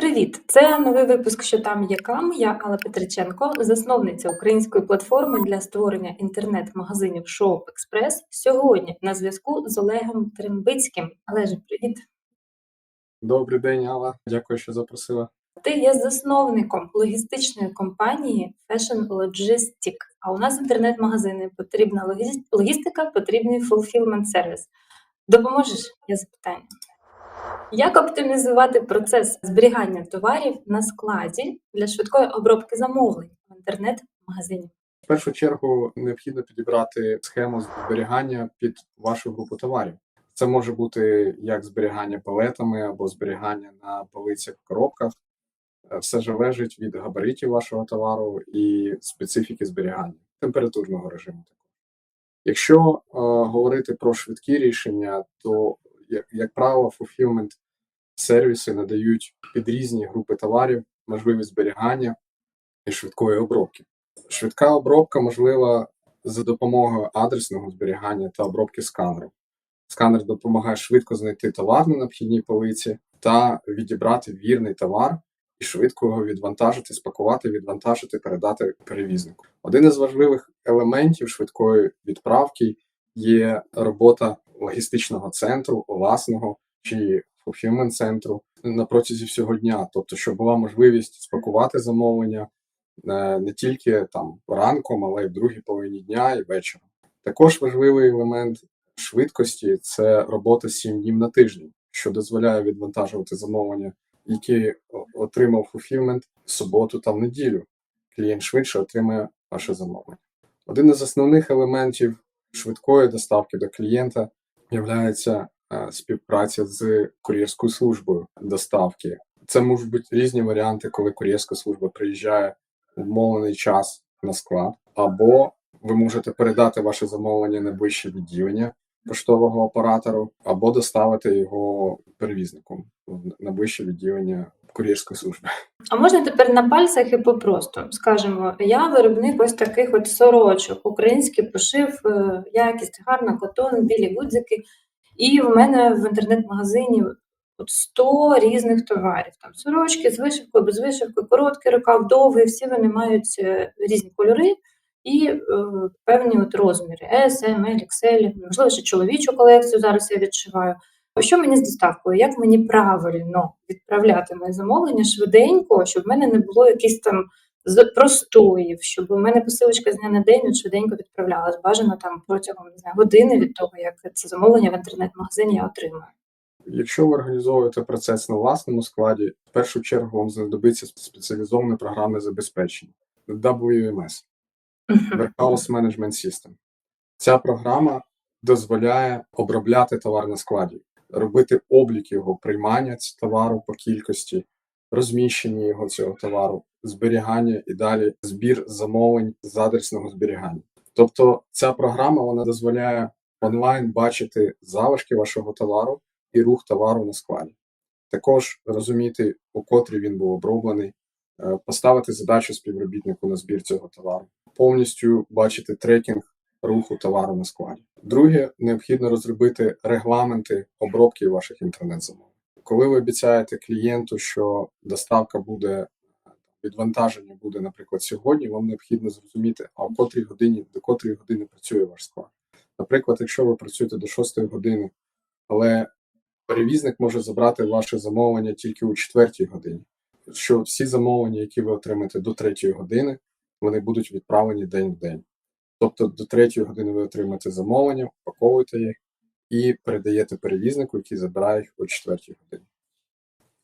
Привіт! Це новий випуск «Що там є кам». Я Алла Петриченко, засновниця української платформи для створення інтернет-магазинів Shop Express. Сьогодні на зв'язку з Олегом Трембицьким. Олеже, привіт! Добрий день, Алла. Дякую, що запросила. Ти є засновником логістичної компанії Fashion Logistic. А у нас інтернет-магазини потрібна логістика, потрібний fulfillment сервіс. Допоможеш? Є запитання. Як оптимізувати процес зберігання товарів на складі для швидкої обробки замовлень в інтернет-магазині? В першу чергу необхідно підібрати схему зберігання під вашу групу товарів. Це може бути як зберігання палетами або зберігання на полицях в коробках. Е, Все залежить від габаритів вашого товару і специфіки зберігання, температурного режиму. Якщо е, говорити про швидкі рішення, то як, як правило, fulfillment сервіси надають під різні групи товарів можливість зберігання і швидкої обробки. Швидка обробка можлива за допомогою адресного зберігання та обробки сканеру. Сканер допомагає швидко знайти товар на необхідній полиці та відібрати вірний товар і швидко його відвантажити, спакувати, відвантажити, передати перевізнику. Один із важливих елементів швидкої відправки є робота логістичного центру, власного чи fulfillment центру на протязі всього дня, тобто, щоб була можливість спакувати замовлення е, не тільки там ранком, але й в другій половині дня і вечором. Також важливий елемент швидкості це робота 7 днів на тиждень, що дозволяє відвантажувати замовлення, які отримав fulfillment суботу та в неділю. Клієнт швидше отримає ваше замовлення. Один із основних елементів швидкої доставки до клієнта є співпраця з кур'єрською службою доставки. Це можуть бути різні варіанти, коли кур'єрська служба приїжджає в умовлений час на склад, або ви можете передати ваше замовлення на вище відділення поштового оператору, або доставити його перевізником на вище відділення кур'єрської служби. А можна тепер на пальцях і попросту скажемо, я виробник ось таких от сорочок, український пошив, е, якість гарна, котон, білі гудзики. І в мене в інтернет-магазині от 100 різних товарів. Там сорочки з вишивкою, без вишивки, короткий рукав, довгий, всі вони мають е, різні кольори і е, певні от розміри S, M, L, XL, можливо, ще чоловічу колекцію зараз я відшиваю. Що мені з доставкою? Як мені правильно відправляти моє замовлення швиденько, щоб в мене не було якихось там простоїв, щоб у мене посилочка з дня на день швиденько відправлялась, бажано там протягом не знаю, години від того, як це замовлення в інтернет-магазині я отримую. Якщо ви організовуєте процес на власному складі, в першу чергу вам знадобиться спеціалізоване програмне забезпечення WMS. Warehouse Management System. Ця програма дозволяє обробляти товар на складі, робити облік його приймання товару по кількості, розміщення його цього товару, зберігання і далі збір замовлень з адресного зберігання. Тобто ця програма вона дозволяє онлайн бачити залишки вашого товару і рух товару на складі. Також розуміти, у котрій він був оброблений, е, поставити задачу співробітнику на збір цього товару, повністю бачити трекінг руху товару на складі. Друге, необхідно розробити регламенти обробки ваших інтернет-замовлень. Коли ви обіцяєте клієнту, що доставка буде відвантаження буде, наприклад, сьогодні, вам необхідно зрозуміти, а в котрій годині до котрої години працює ваш склад. Наприклад, якщо ви працюєте до 6 години, але перевізник може забрати ваше замовлення тільки у 4 годині, що всі замовлення, які ви отримаєте до 3 години, вони будуть відправлені день в день. Тобто до 3 години ви отримаєте замовлення, упаковуєте їх і передаєте перевізнику, який забирає їх о 4 годині.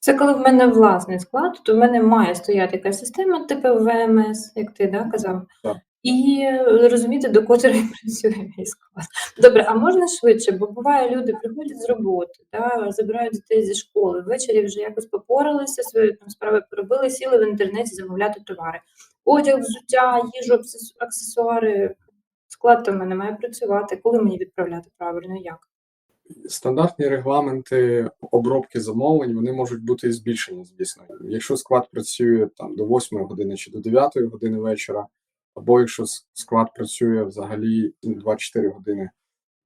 Це коли в мене власний склад, то в мене має стояти якась система, типу ВМС, як ти да, казав, Так. і розуміти, до котрої працює мій склад. Добре, а можна швидше, бо буває, люди приходять з роботи, да, забирають дітей зі школи, ввечері вже якось попоралися, свої там справи поробили, сіли в інтернеті замовляти товари. Одяг, взуття, їжу, аксесуари. Склад в мене має працювати. Коли мені відправляти правильно? Як? Стандартні регламенти обробки замовлень вони можуть бути і збільшені, звісно. Якщо склад працює там до 8 години чи до 9 години вечора, або якщо склад працює взагалі 24 години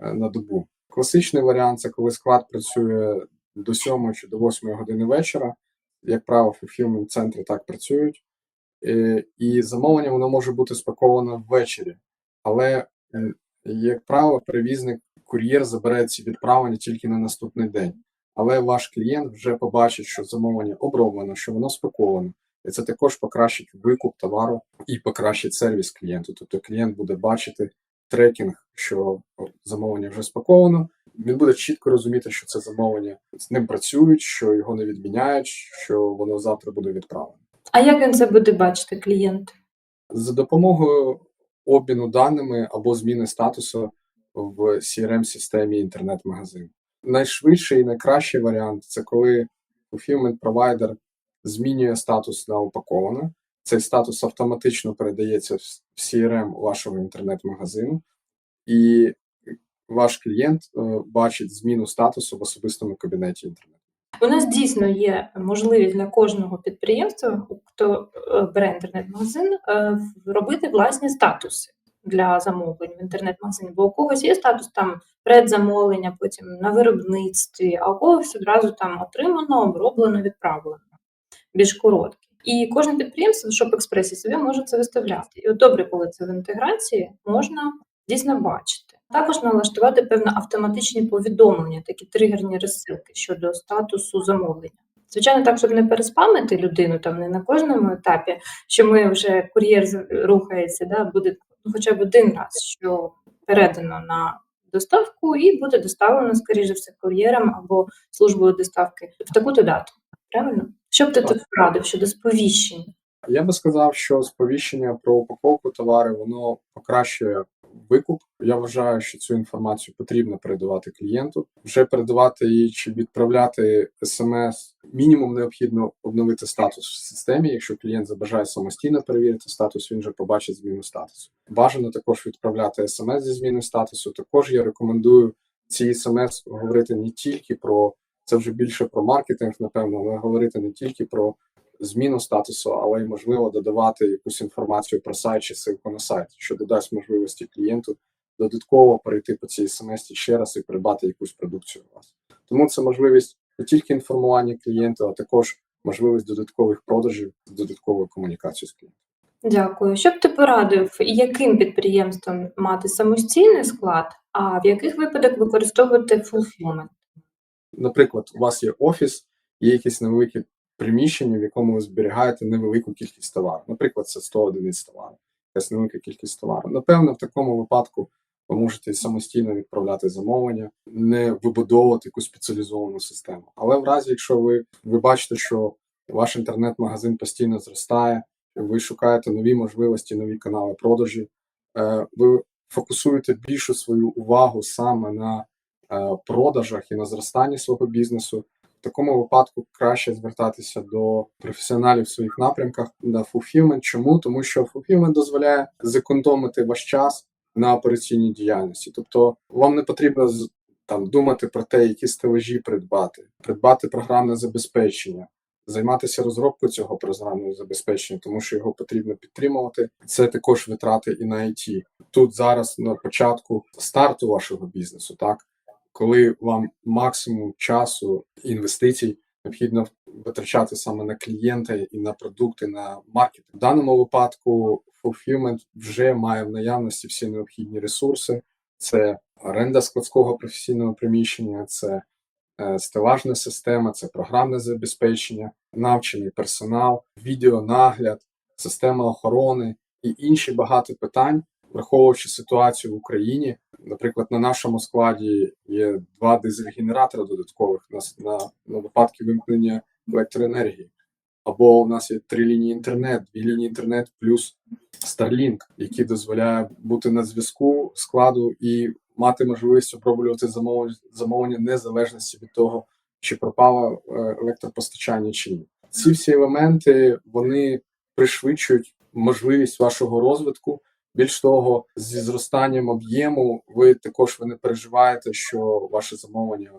е, на добу. Класичний варіант це коли склад працює до 7 чи до 8 години вечора, Як правило, fulfillment центри так працюють, Е, і замовлення воно може бути спаковано ввечері, але, як правило, перевізник кур'єр забере ці відправлення тільки на наступний день. Але ваш клієнт вже побачить, що замовлення оброблено, що воно спаковано, і це також покращить викуп товару і покращить сервіс клієнту. Тобто клієнт буде бачити трекінг, що замовлення вже спаковано. Він буде чітко розуміти, що це замовлення з ним працюють, що його не відміняють, що воно завтра буде відправлено. А як він це буде бачити, клієнт? За допомогою обміну даними або зміни статусу в crm системі інтернет-магазину. Найшвидший і найкращий варіант це коли fulfillment провайдер змінює статус на упаковане. Цей статус автоматично передається в CRM вашого інтернет-магазину, і ваш клієнт е, бачить зміну статусу в особистому кабінеті інтернету. У нас дійсно є можливість для кожного підприємства, хто е, бере інтернет-магазин, е, робити власні статуси для замовлень в інтернет-магазині. Бо у когось є статус там предзамовлення, потім на виробництві, а у когось одразу там отримано, оброблено, відправлено. Більш короткі. І кожне підприємство в Shop-Express собі може це виставляти. І от добре, коли це в інтеграції, можна дійсно бачити. Також налаштувати певно автоматичні повідомлення, такі тригерні розсилки щодо статусу замовлення. Звичайно, так, щоб не переспамити людину там не на кожному етапі, що ми вже кур'єр рухається, да, буде ну, хоча б один раз, що передано на доставку, і буде доставлено, скоріше все, кур'єром або службою доставки в таку-то дату. Правильно? Що б ти тут порадив щодо сповіщень? Я би сказав, що сповіщення про упаковку товару воно покращує викуп. Я вважаю, що цю інформацію потрібно передавати клієнту. Вже передавати її чи відправляти смс. Мінімум необхідно обновити статус в системі. Якщо клієнт забажає самостійно перевірити статус, він вже побачить зміну статусу. Бажано також відправляти смс зі зміною статусу. Також я рекомендую ці смс говорити не тільки про це вже більше про маркетинг, напевно, але говорити не тільки про зміну статусу, але й можливо додавати якусь інформацію про сайт чи ссылку на сайт, що додасть можливості клієнту додатково перейти по цій смс ще раз і придбати якусь продукцію у вас. Тому це можливість не тільки інформування клієнта, а також можливість додаткових продажів, додаткової комунікації з клієнтом. Дякую. Що б ти порадив, яким підприємствам мати самостійний склад, а в яких випадок використовувати fulfillment? Наприклад, у вас є офіс, є якесь невелике приміщення, в якому ви зберігаєте невелику кількість товару. Наприклад, це 100 одиниць товару, якась невелика кількість товару. Напевно, в такому випадку ви можете самостійно відправляти замовлення, не вибудовувати якусь спеціалізовану систему. Але в разі, якщо ви, ви бачите, що ваш інтернет-магазин постійно зростає, ви шукаєте нові можливості, нові канали продажі, е, ви фокусуєте більшу свою увагу саме на е, продажах і на зростанні свого бізнесу. Такому випадку краще звертатися до професіоналів в своїх напрямках на fulfillment. Чому? Тому що fulfillment дозволяє зекономити ваш час на операційній діяльності. Тобто вам не потрібно там думати про те, які стележі придбати, придбати програмне забезпечення, займатися розробкою цього програмного забезпечення, тому що його потрібно підтримувати. Це також витрати і на IT. Тут зараз на початку старту вашого бізнесу, так коли вам максимум часу інвестицій необхідно витрачати саме на клієнта і на продукти, на маркетинг. В даному випадку fulfillment вже має в наявності всі необхідні ресурси: це оренда складського професійного приміщення, це е, стелажна система, це програмне забезпечення, навчений персонал, відеонагляд, система охорони і інші багато питань, враховуючи ситуацію в Україні. Наприклад, на нашому складі є два дизель-генератори додаткових на, на, на випадки вимкнення електроенергії. Або у нас є три лінії інтернет, дві лінії інтернет плюс Starlink, який дозволяє бути на зв'язку складу і мати можливість оброблювати замовлення, замовлення незалежності від того, чи пропало е, електропостачання чи ні. Ці всі елементи вони пришвидшують можливість вашого розвитку. Більш того, зі зростанням об'єму ви також ви не переживаєте, що ваше замовлення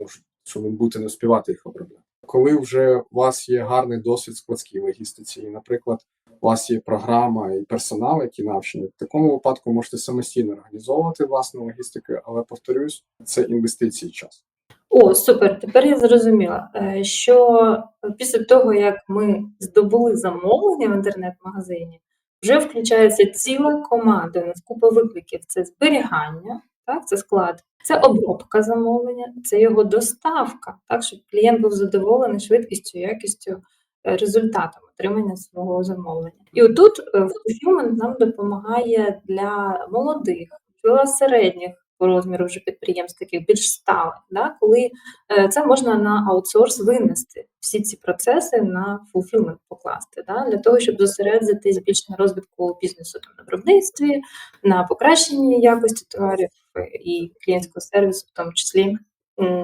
можуть що ви будете не співати їх обробляти. Коли вже у вас є гарний досвід складській логістиці, і, наприклад, у вас є програма і персонал, які навчені, в такому випадку можете самостійно організовувати власну логістику, але повторюсь, це інвестиції час. О, супер! Тепер я зрозуміла, е, що після того, як ми здобули замовлення в інтернет-магазині, вже включається ціла команда. У нас купа викликів: це зберігання, так, це склад, це обробка замовлення, це його доставка, так, щоб клієнт був задоволений швидкістю, якістю, е, результатом отримання свого замовлення. І отут е, Fulfillment нам допомагає для молодих, для середніх розміру вже підприємств, таких більш сталих, да, коли е, це можна на аутсорс винести всі ці процеси на fulfillment покласти, да, для того, щоб зосередитись більш на розвитку бізнесу там, на виробництві, на покращенні якості товарів і клієнтського сервісу, в тому числі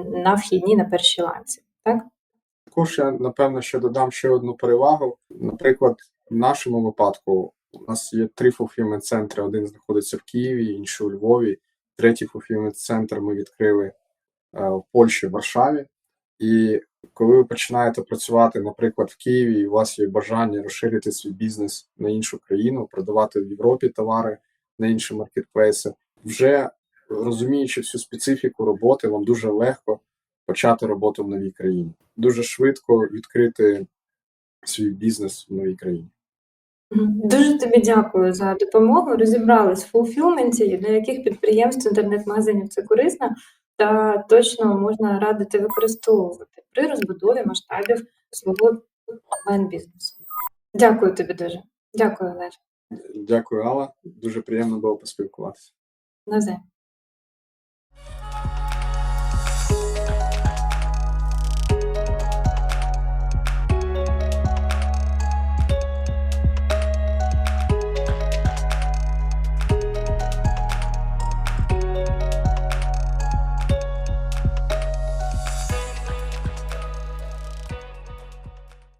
на вхідні на першій ланці. Так? Також я напевно ще додам ще одну перевагу. Наприклад, в нашому випадку у нас є три fulfillment центри. Один знаходиться в Києві, інший у Львові. Третій fulfillment центр ми відкрили е, в Польщі, в Варшаві. І коли ви починаєте працювати, наприклад, в Києві, і у вас є бажання розширити свій бізнес на іншу країну, продавати в Європі товари на інші маркетплейси, вже розуміючи всю специфіку роботи, вам дуже легко почати роботу в новій країні. Дуже швидко відкрити свій бізнес в новій країні. Мгм. Дуже тобі дякую за допомогу. Розібрались в фулфілменті, для яких підприємств інтернет-магазинів це корисно, та точно можна радити використовувати при розбудові масштабів свого онлайн-бізнесу. Дякую тобі дуже. Дякую, Олеже. Дякую, Алла. Дуже приємно було поспілкуватися. Навзаєм.